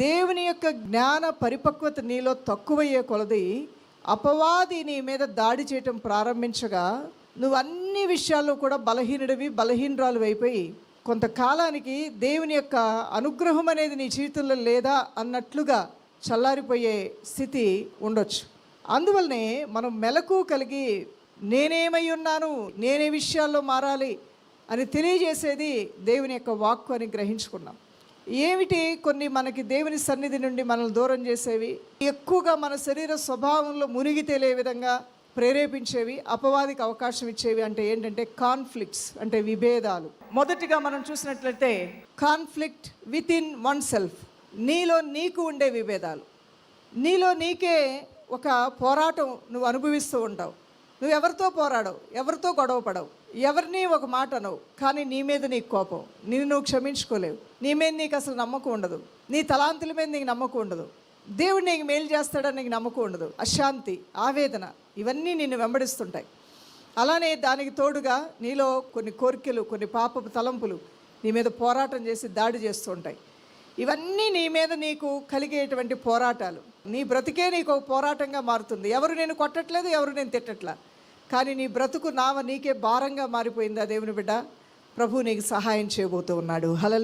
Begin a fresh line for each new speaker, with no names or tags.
దేవుని యొక్క జ్ఞాన పరిపక్వత నీలో తక్కువయ్యే కొలది అపవాది నీ మీద దాడి చేయటం ప్రారంభించగా నువ్వు అన్ని విషయాల్లో కూడా బలహీనుడివి బలహీనరాలు అయిపోయి కొంతకాలానికి దేవుని యొక్క అనుగ్రహం అనేది నీ జీవితంలో లేదా అన్నట్లుగా చల్లారిపోయే స్థితి ఉండొచ్చు. అందువల్లనే మనం మెలకు కలిగి నేనేమై ఉన్నాను నేనే విషయాల్లో మారాలి అని తెలియజేసేది దేవుని యొక్క వాక్కు అని గ్రహించుకున్నాం. ఏమిటి కొన్ని మనకి దేవుని సన్నిధి నుండి మనల్ని దూరం చేసేవి? ఎక్కువగా మన శరీర స్వభావంలో మునిగి తేలే విధంగా ప్రేరేపించేవి అపవాదికి అవకాశం ఇచ్చేవి అంటే ఏంటంటే కాన్ఫ్లిక్ట్స్ అంటే విభేదాలు. మొదటిగా మనం చూసినట్లయితే conflict within oneself నీలో నీకు ఉండే విభేదాలు. నీలో నీకే ఒక పోరాటం నువ్వు అనుభవిస్తూ ఉంటావు. నువ్వు ఎవరితో పోరాడవు? ఎవరితో గొడవ పడవు? ఎవరిని ఒక మాట అనవు? కానీ నీ మీద నీకు కోపం. నిన్ను నువ్వు క్షమించుకోలేవు. నీ మీద నీకు అసలు నమ్మకం ఉండదు. నీ తలాంతుల మీద నీకు నమ్మకం ఉండదు. దేవుడు నీకు మేలు చేస్తాడని నీకు నమ్మకం ఉండదు. అశాంతి ఆవేదన ఇవన్నీ నిన్ను వెంబడిస్తుంటాయి. అలానే దానికి తోడుగా నీలో కొన్ని కోరికలు కొన్ని పాపపు తలంపులు నీ మీద పోరాటం చేసి దాడి చేస్తుంటాయి ఇవన్నీ నీ మీద నీకు కలిగేటువంటి పోరాటాలు. నీ బ్రతికే నీకు ఒక పోరాటంగా మారుతుంది. ఎవరు నేను కొట్టట్లేదు ఎవరు నేను తిట్టట్లా. కానీ నీ బ్రతుకు నావ నీకే భారంగా మారిపోయిందా దేవుని బిడ్డ? ప్రభు నీకు సహాయం చేయబోతూ ఉన్నాడు. హల